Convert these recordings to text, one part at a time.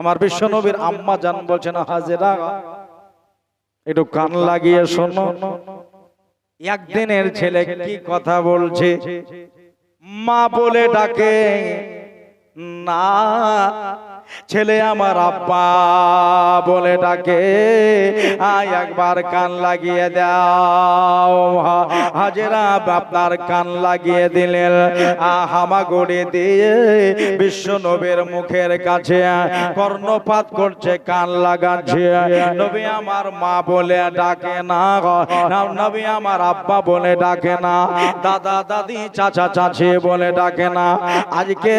আমার বিশ্ব নবীর আম্মা জান বলছেন হাজেরা একটু কান লাগিয়ে শোনো। একদিনের ছেলে কি কথা বলছে? মা বলে ডাকে না ছেলে আমার আব্বা বলে ডাকে, আয় একবার কান লাগিয়ে দাও। হাজেরা আপনার কান লাগিয়ে দিলেন। হামাগুড়ি দিয়ে বিশ্ব নবীর মুখের কাছে কর্ণপাত করছে, কান লাগাচ্ছে। নবী আমার মা বলে ডাকে না নবী আমার আব্বা বলে ডাকে না। দাদা, দাদি, চাচা, চাচি বলে ডাকে না। আজকে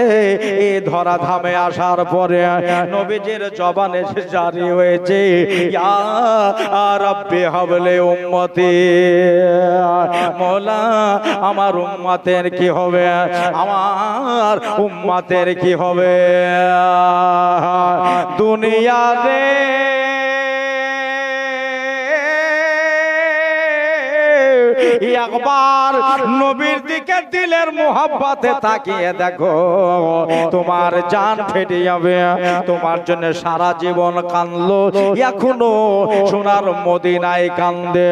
এই ধরা ধামে আসার পরে নবীজির জবানে জারি হয়েছে, ইয়া রাব্বি উম্মতি। মোলা, আমার উম্মতের কি হবে? আমার উম্মতের কি হবে? দুনিয়াতে একবার নবীর দিকে দিলের মোহাব্বতে তাকিয়ে দেখো, তোমার জান ফেটে যাবে, তোমার জন্য সারা জীবন কানলো এখনও সোনার মদিনায় কান্দে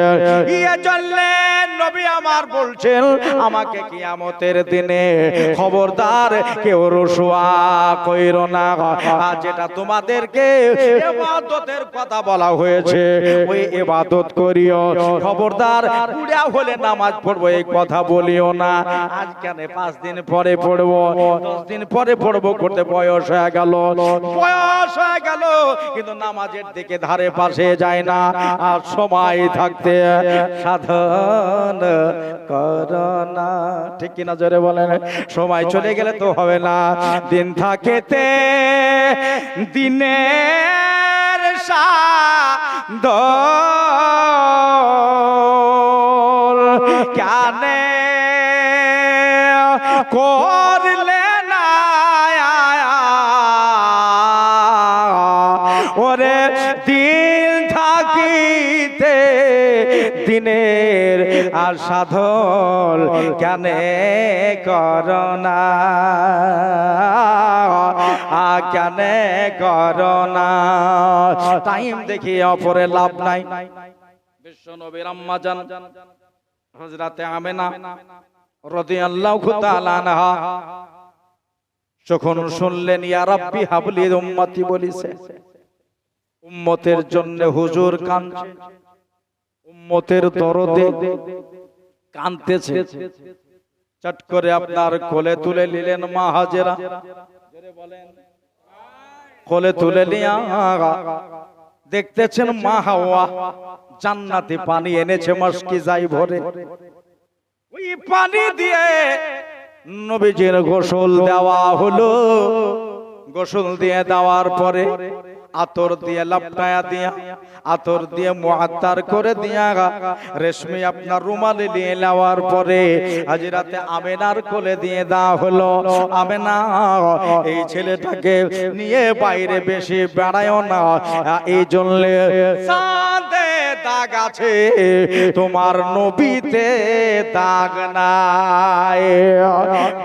ইয়ে চললে নবী আমার বলছেন, আমাকে কিয়ামতের দিনে খবরদার কেউ রসুয়া কইর না। যেটা তোমাদেরকে এবাদতের কথা বলা হয়েছে, ওই এবাদত করিও। খবরদার হলে নামাজ পড়ব, এই কথা বলিও না। আজ কেন পাঁচ দিন পরে পড়ব? দশ দিন পরে পড়ব, করতে বয়স হয়ে গেল। বয়স হয়ে গেল, কিন্তু নামাজের দিকে ধারে পাশে যায় না। আর সময় থাকতে সাধন করোনা ঠিক কিনা জোরে বলেন? সময় চলে গেলে তো হবে না। দিন থাকেতে দিনের সাদর কানে করলে না ওরে দিন থাকিতে দিনের আর সাধল কেনে করোনা? কেনে করোনা? টাইম দেখি অপরে লাভ নাই। বিশ্ব নবীর আম্মা জান। হজরাতে আমেনা রাদিয়াল্লাহু তাআলা আনহা যখন শুনলেন ইয়া রাব্বি হাবলি উম্মতি বলিছে উম্মতের জন্য হুজুর কাঁদছে উম্মতের দরদে কাঁদতেছে চট করে আপনার কোলে তুলে নিলেন মা হাজেরা কোলে তুলে নিয়া দেখতেছেন মা হাওয়া জান্নাতে পানি এনেছে মাসকি যাই ভরে। ওই পানি দিয়ে নবীজির গোসল দেওয়া হলো। গোসল দিয়ে দেওয়ার পরে আতর দিয়ে লাপটায়া দিয়া, আতর দিয়ে মুআত্তার করে দিয়া রেশমি আপনার রুমালে নিয়ে নেওয়ার পরে হাজিরাতে আমেনার কোলে দিয়ে দেওয়া হলো, আমেনা, এই ছেলেটাকে নিয়ে বাইরে বেশি বেড়ায়ও না, এই জন্য দাগ আছে, তোমার নবীতে দাগ নাই।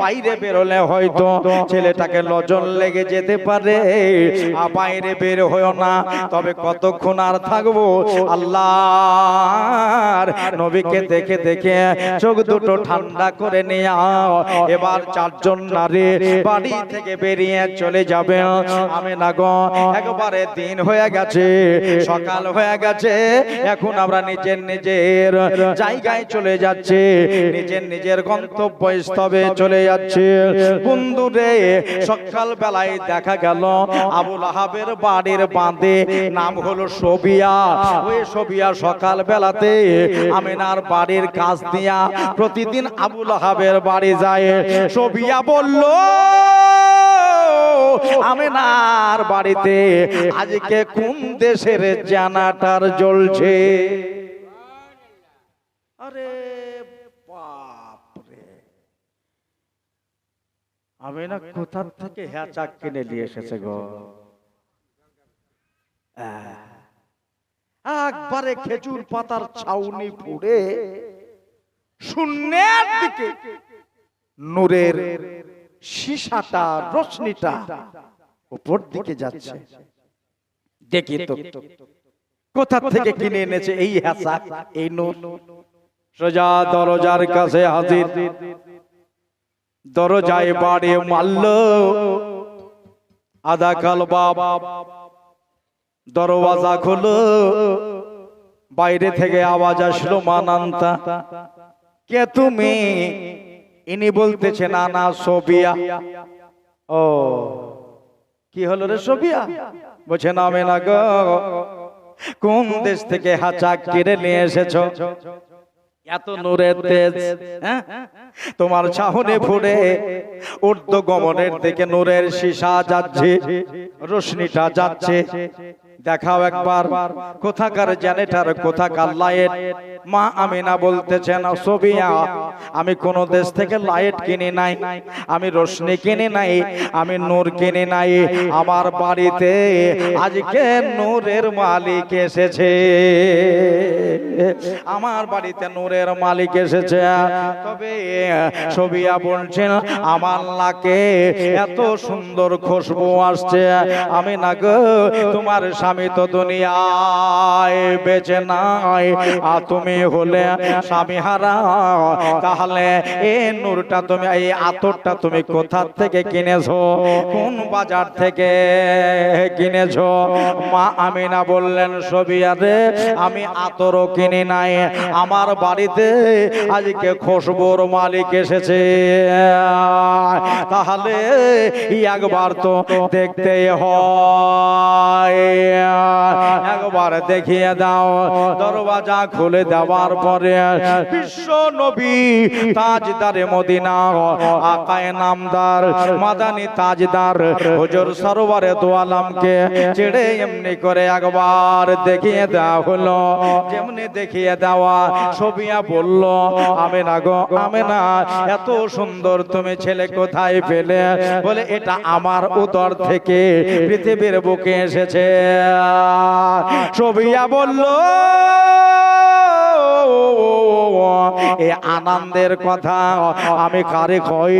বাইরে বেরোলে হয়তো ছেলেটাকে নজর লেগে যেতে পারে, বাইরে বের হয়েও না। তবে কতক্ষণ আর থাকব? আল্লাহর নবীকে দেখে দেখে চোখ দুটো ঠান্ডা করে নিয়ে এবার চারজন নারী বাড়ি থেকে বেরিয়ে চলে যাবে। আমি না গো, একবারে দিন হয়ে গেছে, সকাল হয়ে গেছে। এখন আমরা নিজের নিজের জায়গায় চলে যাচ্ছে। নিজের নিজের গন্তব্য স্থবে চলে যাচ্ছে। বন্ধুরে সকাল বেলায় দেখা গেল আবুল আহাবের বাড়ির বাঁধে, নাম হলো সবিয়া ওই সবিয়া সকাল বেলাতে আমিনার বাড়ির কাজ দিয়া প্রতিদিন আবুল হাবের বাড়ি যায়। সবিয়া বলল, আমিনার বাড়িতে আজকে কোন দেশের জানাটার জ্বলছে? আরে বাপরে। আমিনা কোথার থেকে হ্যাঁ চাক কিনে নিয়ে এসেছে গো? একবারে খেজুর পাতার ছাউনি পুড়ে শূন্যের দিকে নূরের সীসাটা, রশ্মিটা উপর দিকে যাচ্ছে। দেখি তো, কোথা থেকে কিনে এনেছে এই হ্যাসা এই নূর? সোজা দরজার কাছে হাজির। দরজায় বাড়ি মারল। আদা কাল বাপ দরওয়াজা খুলো বাইরে থেকে আওয়াজ আসলো মানান্তা কে তুমি? ইনি বলতেছে না না সোবিয়া। ও কি হলো রে সোবিয়া? বলছে নামে না গো কোন দেশ থেকে হাচাক কেড়ে নিয়ে এসেছ? এত নূরের তেজ হ্যাঁ? তোমার চাহনে ফুড়ে ঊর্ধ্ব গমনের দিকে নূরের সীসা যাচ্ছে রশ্মিটা যাচ্ছে। দেখাও একবার। কোথাকার জেনেটার কোথাকার লাইট মা আমি আমিনা বলতেছেন, সোবিয়া, আমি কোন দেশ থেকে লাইট কিনে নাই। আমি রশ্মি কিনে নাই, আমি নূর কিনে নাই। আমার বাড়িতে আজকে নূরের মালিক এসেছে। আমার বাড়িতে নূরের মালিক এসেছে। তবে সবিয়া বলছেন, আমার নাকে এত সুন্দর খুশবু আসছে। আমি না গো তোমার স্বামী তো দুনিয়ায় বেঁচে নাই। আর তুমি হলে স্বামী হারা। তাহলে এই নূরটা তুমি, এই আতরটা তুমি কোথা থেকে কিনেছো? কোন বাজার থেকে কিনেছো? মা আমিনা বললেন, সবিয়া রে, আমি আতরও কিনি নাই। আমার বাড়িতে আজকে খুশবুর মালিক এসেছে। তাহলে একবার তো দেখতে হয়। একবার দেখিয়ে দাও, দরওয়াজা খুলে দেওয়ার পরে বিশ্ব নবী তাজদারে মদিনা, আকায় নামদার, মাদানি তাজদার, হুজুর সরোবরে দোয়ালামকে ছেড়ে এমনি করে একবার দেখিয়ে দেওয়া হলো। যেমনি দেখিয়ে দেওয়া সবিয়া বলল আমি না গো আমি না এত সুন্দর তুমি ছেলে কোথায় পেলে? বলে, এটা আমার উদর থেকে পৃথিবীর বুকে এসেছে। সবিয়া বলল, এ আনন্দের কথা আমি কারে কই?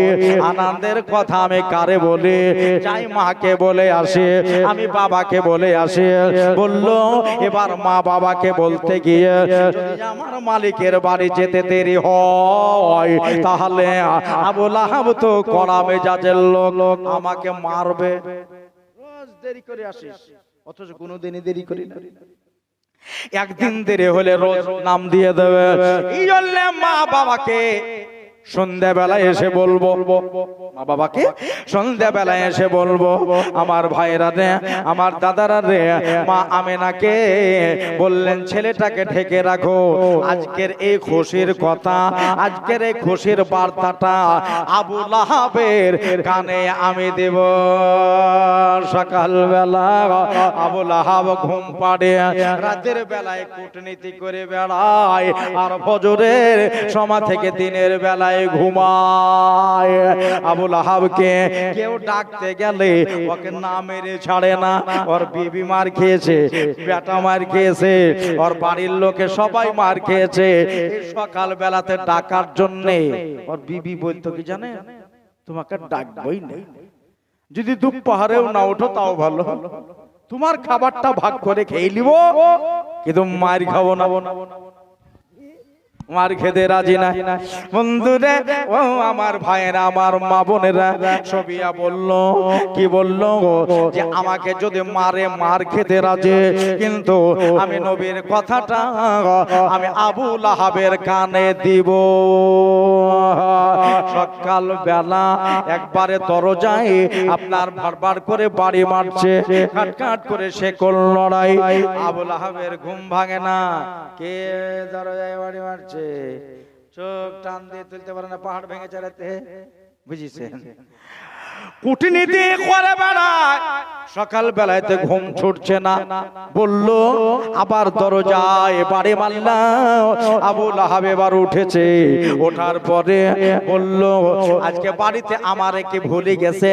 আনন্দের কথা আমি কারে বলি? যাই মাকে বলে আসে, আমি বাবাকে বলে আসে, বলল, এবার মা বাবাকে বলতে গিয়ে আমার মালিকের বাড়ি যেতে দেরি হয়, তাহলে আবুল আহাব তো কড়া মেজাজের লোক, আমাকে মারবে। রোজ দেরি করে আসিস। অথচ কোনোদিনই দেরি করি না। একদিন দেরি হলে রোজ নাম দিয়ে দেবে। এই জন্য মা বাবাকে সন্ধ্যাবেলায় এসে বলব মা বাবাকে সন্ধ্যাবেলায় এসে বলব আমার ভাইরা রে আমার দাদারা রে মা আমেনাকে বললেন ছেলেটাকে ঢেকে রাখো আজকের এই খুশির কথা আজকের এই খুশির বার্তাটা আবু লাহাবের কানে আমি দেব। সকালবেলা আবু লাহাব ঘুম পাড়ে রাতের বেলায় কূটনীতি করে বেড়ায় আর ফজরের সময় থেকে দিনের বেলায় ঘুমায় আবুল আহাবকে কেউ ডাকতে গেলে ওকে না মেরে ছাড়ে না। ওর বিবি মার খেয়েছে, বেটা মার খেয়েছে, ওর বাড়ির লোকে সবাই মার খেয়েছে। সকাল বেলাতে ডাকার জন্যে ওর বিবি বলতো কি জানে? তোমাকে ডাকবই না। যদি দুপ পাহাড়েও না ওঠো, তাও ভালো। তোমার খাবারটা ভাগ করে খেয়ে নিব। কিন্তু মার খাব না। মার খেতে রাজি না। বন্ধুরে ও আমার ভাইয়েরা, আমার মা বোনেরা, সবিয়া বলল, কি বলল যে আমাকে যদি মারে, মার খেতে রাজি। কিন্তু আমি নবীর কথাটা, আমি আবু লাহাবের কানে দিব। সকাল বেলা একবারে দরজায় আপনার বারবার করে বাড়ি মারছে। কাট কাট করে সে কোল লড়াই। আবু লাহাবের ঘুম ভাঙে না। কে দরজায় বাড়ি মারছে? চোখ টান দিয়ে তুলতে পারে না, পাহাড় ভেঙে চালাতে বুঝিছেন? করে বেড়ায় সকাল বেলাতে ঘুম ছুটছে না। বলল, আবার দরজায় বাড়ি মারলাম আবু লাহাব এবার উঠেছে। ওঠার পরে বলল, আজকে বাড়িতে আমার কে ভুলে গেছে?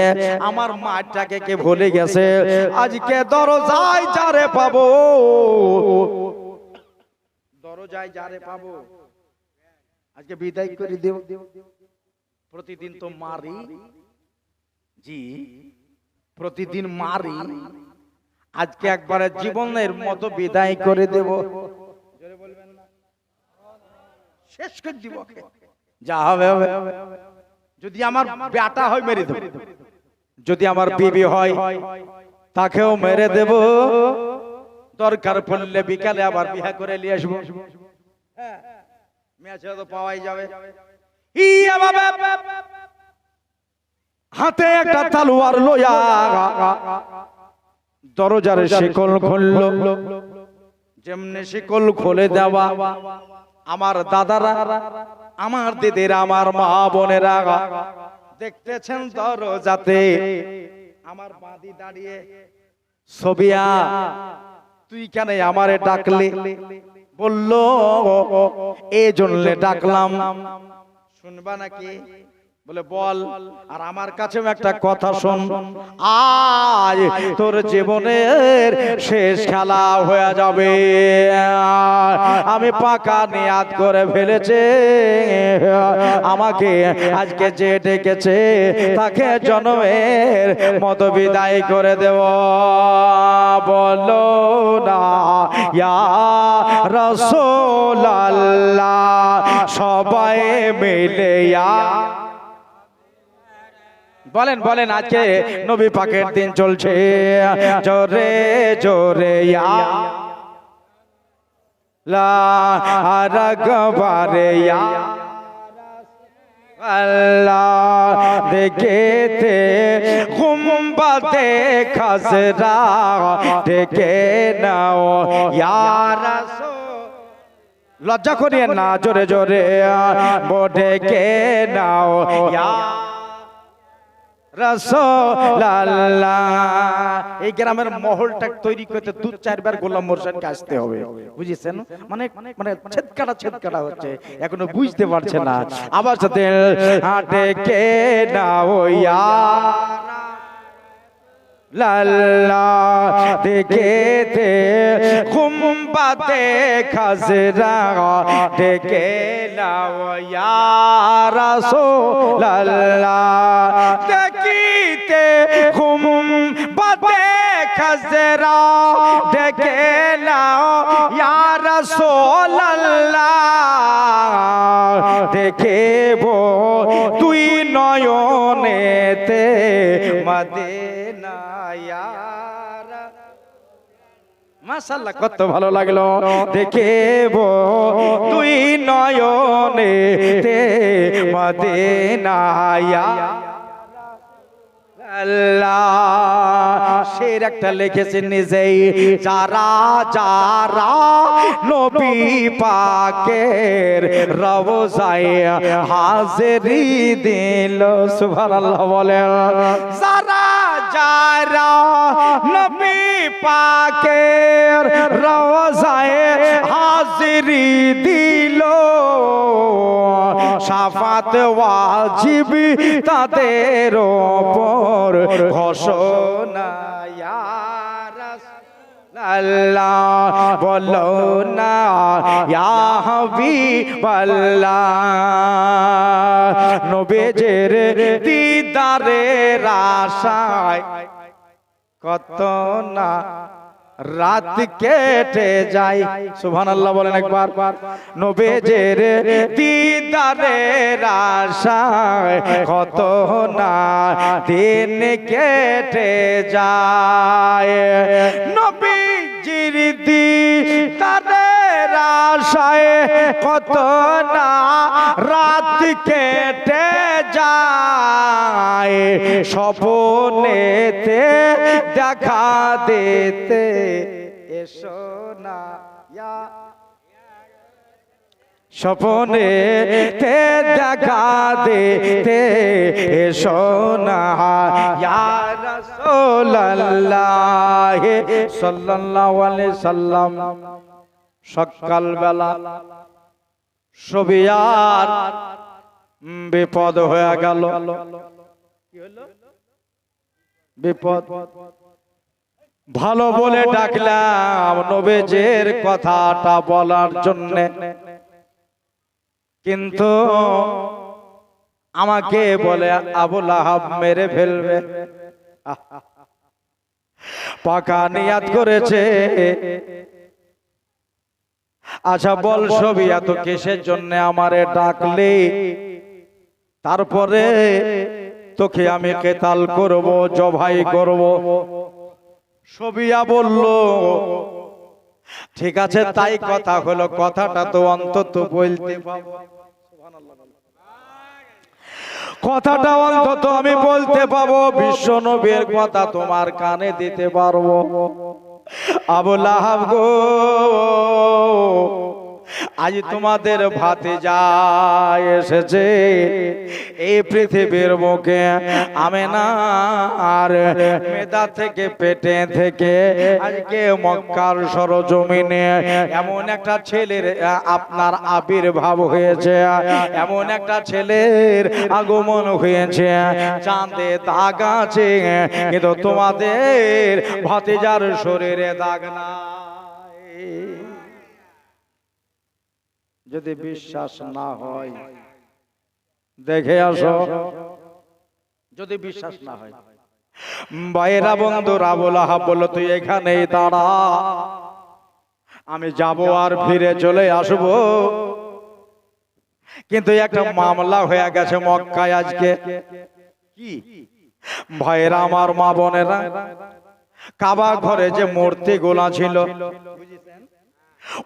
আমার মাটাকে কে ভুলে গেছে? আজকে দরজায় যারে পাবো। দরজায় যারে পাবো। আজকে বিদায় করে দেব। প্রতিদিন তো মারি। জি প্রতিদিন মারি। আজকে একবারে জীবনের মতো বিদায় করে দেব। শেষ করে দিব যা হবে হবে যদি আমার বেটা হয় মেরে দেব। যদি আমার বিবি হয় তাকেও মেরে দেব। দরকার পড়লে বিকালে আবার বিয়ে করে নিয়ে আসব। হ্যাঁ, মেয়ে তো পাওয়াই যাবে। ইয়া বাবা হাতে একটা তালোয়ার লইয়া দরজার শিকল খুলল। যেমনি শিকল খুলে দেওয়া। আমার দাদারা আমার দিদিরা আমার মা বোনেরা দেখতেছেন দরজাতে। আমার বাদি দাঁড়িয়ে সবিয়া তুই কেন আমারে ডাকলি? বলল এই জন্য ডাকলাম। শুনবা নাকি? বলে বল আর আমার কাছেও একটা কথা শোন। আজ তোর জীবনের শেষ খেলা হয়ে যাবে। আমি পাকা নিয়াদ করে ফেলেছে। আমাকে আজকে যে ডেকেছে তাকে জন্মের মতো বিদায় করে দেব। বলো না ইয়া রসোল্লাহ সবাই মিলে ইয়া বলেন বলেন, আজকে নবী পাকের দিন চলছে। জোরে জোরে, ইয়া। লা রগবারে, ইয়া। আল্লাহ দেখেতে গুম্বাতে খসরা দেখে নাও, ইয়া রাসূল। লজ্জা করিয়ে না, জোরে জোরে কে নাও, ইয়া। এই গ্রামের মহলটা তৈরি করতে দু চারবার গোলাম মোরশানকে আসতে হবে। বুঝেছেন? মানে মানে ছেদকাটা ছেদকাটা হচ্ছে। এখনও বুঝতে পারছে না। আবার সাথে হাটে কে না ওইয়া লাল্লা দেখেতে কুম্বাতে খাজরা। ডেকে লাওয়ারাসো লাল্লা দেখিতে কুম্বাতে খাজরা ডেকে লাও ইয়ারাসো লাল্লা দেখেব তুই নয়নেতে মদিনা ইয়ারা মাশাল্লাহ কত ভালো লাগল। দেখেব তুই নয়নে তে মদিনা আল্লাহ। শের একটা লিখেছেন নিজেই যারা যারা নবী পাকের রওজায় হাজেরি দিল সুবহানাল্লাহ বলেন। যারা যারা নবী পাকের রওজায় হাজিরি দিল। সাফাত ওয়াজিবি তাদের ওপর ঘোষণা। আল্লাহ বলো না, ইয়া হাবিবাল্লাহ। নবীজের দিদারের আশায় কত না রাত কেটে যাই যায়। সুবহানাল্লাহ বলেন একবার। নবেজের দিদারের আশায় কত না দিন কেটে যায়। নবীজির দিদারের আশায় কত না রাত কেটে যায়, স্বপনেতে দেখা দিতে এসো না। স্বপনে তে দেখা দিতে এসো না। আলাইহি সাল্লাম। সকাল বেলা সবিয়ার বিপদ হয়ে গেল। বিপদ। ভালো বলে ডাকলাম নবেজের কথাটা বলার জন্য। কিন্তু আমাকে বলে আবুল আহাব মেরে ফেলবে। পাকা নিয়াত করেছে। আচ্ছা বল ছবি এত কিসের জন্য আমারে ডাকলে? তারপরে তোকে আমি কেতাল করব জবাই করব। সবিয়া বলল ঠিক আছে তাই কথা হলো কথাটা তো অন্তত বলতে কথাটা অন্তত আমি বলতে পাবো বিশ্ব নবীর কথা তোমার কানে দিতে পারব। আবুল আহাব গো। আজ তোমাদের ভাতে যায় এসেছে, এই পৃথিবীর মুখে আমি না আর মেদা থেকে, পেটে থেকে, আজকে মক্কার সরজমিনে এমন একটা ছেলের আপনার আবির্ভাব হয়েছে, এমন একটা ছেলের আগমন হয়েছে, চাঁদে দাগ আছে, কিন্তু তোমাদের ভাতিজার শরীরে দাগ নাই। যদি বিশ্বাস না হয় দেখে আসো। যদি বিশ্বাস না হয়। বাইরা বন্ধু রাবুল আহাব বলল তুই এখানেই দাঁড়া। আমি যাব আর ফিরে চলে আসব। কিন্তু একটা মামলা হয়ে গেছে মক্কায় আজকে। কি? ভাইরা আমার মা বোনেরা কাবা ঘরে যে মূর্তি গোলা ছিল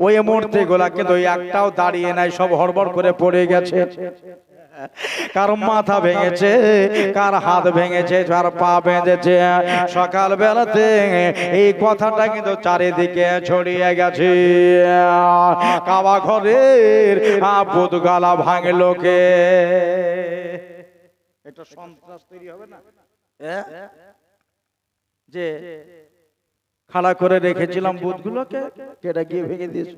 ওই মূর্তি গোলা কিন্তু একটাও দাঁড়িয়ে নাই, সব হড়বড় করে পড়ে গেছে। কার মাথা ভেঙেছে, কার হাত ভেঙেছে, কার পা ভেঙেছে সকাল বেলাতে এই কথাটা কিন্তু চারিদিকে ছড়িয়ে গেছে। কাবা ঘরের বুধ গালা ভাঙলো কে? এটা সন্ত্রাস তৈরি হবে না? যে খাড়া করে রেখেছিলাম বুথগুলোকে কেটে গিয়ে ভেঙে দিয়েছি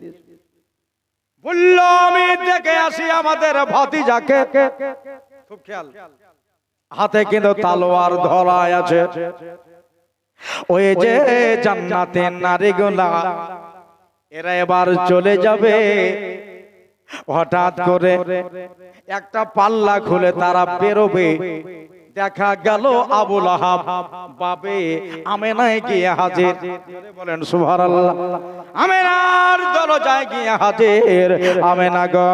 বলল, আমি দেখে আসি আমাদের ভাতিজাকে। খুব খেয়াল, হাতে কিন্তু তালোয়ার ধরায় আছে। ওই যে জান্নাতের নারীগুলা, এরা এবার চলে যাবে। হঠাৎ করে একটা পাল্লা খুলে তারা বেরোবে। দেখা গেল আবুল আহাব। বাবে আমেনায় গিয়ে হাজির। বলেন সুবহানাল্লাহ। আমেনার দরজায় গিয়ে হাজির। আমেনা গো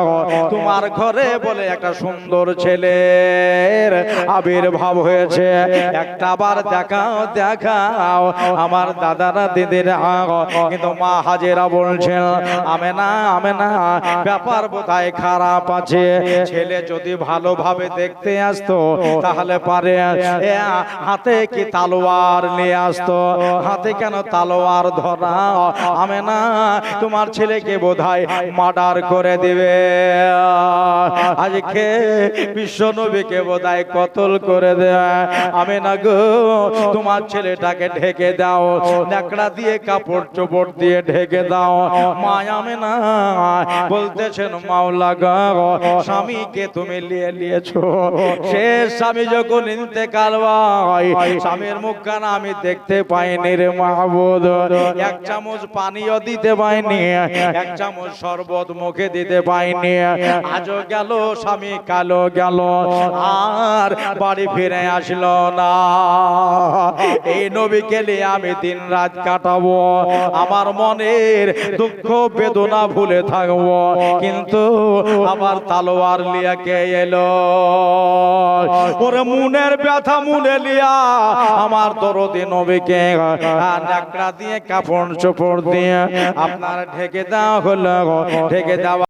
তোমার ঘরে বলে একটা সুন্দর ছেলের আবির্ভাব হয়েছে। একটা বার দেখাও দেখাও। আমার দাদারা দিদিরা কিন্তু মা হাজেরা বলছেন আমেনা আমেনা ব্যাপার বোধহয় খারাপ আছে। ছেলে যদি ভালোভাবে দেখতে আসতো তাহলে পারে হাতে কি তালোয়ার নিয়ে আসতো? হাতে কেন তালোয়ার ধরা আমি না তোমার ছেলেকে বোধহয় মার্ডার করে দিবে। আজকে বিশ্ব নবীকে বোধহয় কতল করে দেয়। আমি না গো, তোমার ছেলেটাকে ঢেকে দাও। ন্যাকড়া দিয়ে, কাপড় চোপড় দিয়ে ঢেকে দাও। মা আমি না বলতেছেন, মাওলা গো, স্বামীকে তুমি নিয়ে নিয়েছো। সে স্বামী যখন ইন্তেকাল হয় স্বামীর মুখখানা আমি দেখতে পাইনি রে মাহবুদ। এক চামচ পানিও দিতে পাইনি, এক চামচ শরবত মুখে দিতে পাইনি। আজও গেল, স্বামী কালো গেল, আর বাড়ি ফিরে আসলো না। এই নবীকে নিয়ে আমি দিন রাত কাটাবো, আমার মনের দুঃখ বেদনা ভুলে থাকব। কিন্তু আমার তালোয়ার লিয়া কে এলো। ওরে মুনের ব্যথা মুনে লিয়া আমার দরদি নবীকে নাকড়া দিয়ে কাপড় চোপড় দিয়ে আপনার ঢেকে দেওয়া হলো, ঢেকে দেওয়া